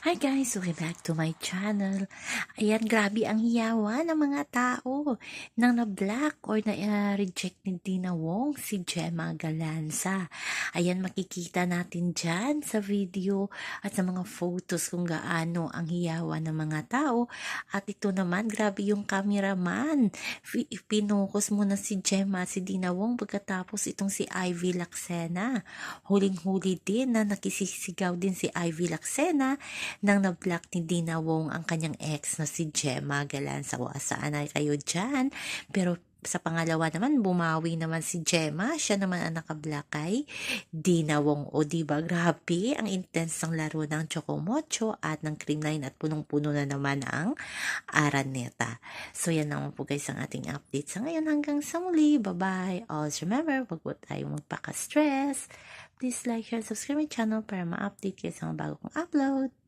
Hi guys, welcome back to my channel. Ayan, grabe ang hiyawa ng mga tao nang na-black or na-reject ni Dina Wong si Gemma Galanza. Ayan, makikita natin dyan sa video at sa mga photos kung gaano ang hiyawa ng mga tao. At ito naman, grabe yung cameraman. Pinukus muna si Gemma, si Dina Wong pagkatapos itong si Ivy Laxena. Huling-huli din na nakisisigaw din si Ivy Laxena nang na-block ni Dina Wong ang kanyang ex na si Gemma Galanza. O saan na kayo dyan? Pero sa pangalawa naman, bumawi naman si Gemma. Siya naman ang nakablock kay Dina Wong. O diba, grabe ang intense ng laro ng Chocomocho at ng Cream Line at punong-puno na naman ang Araneta. So yan naman po guys ang ating update sa ngayon. Hanggang sa muli. Bye-bye. Always remember, wag po tayo magpaka-stress. Please like, share, subscribe my channel para ma-update kayo sa mga bago kong upload.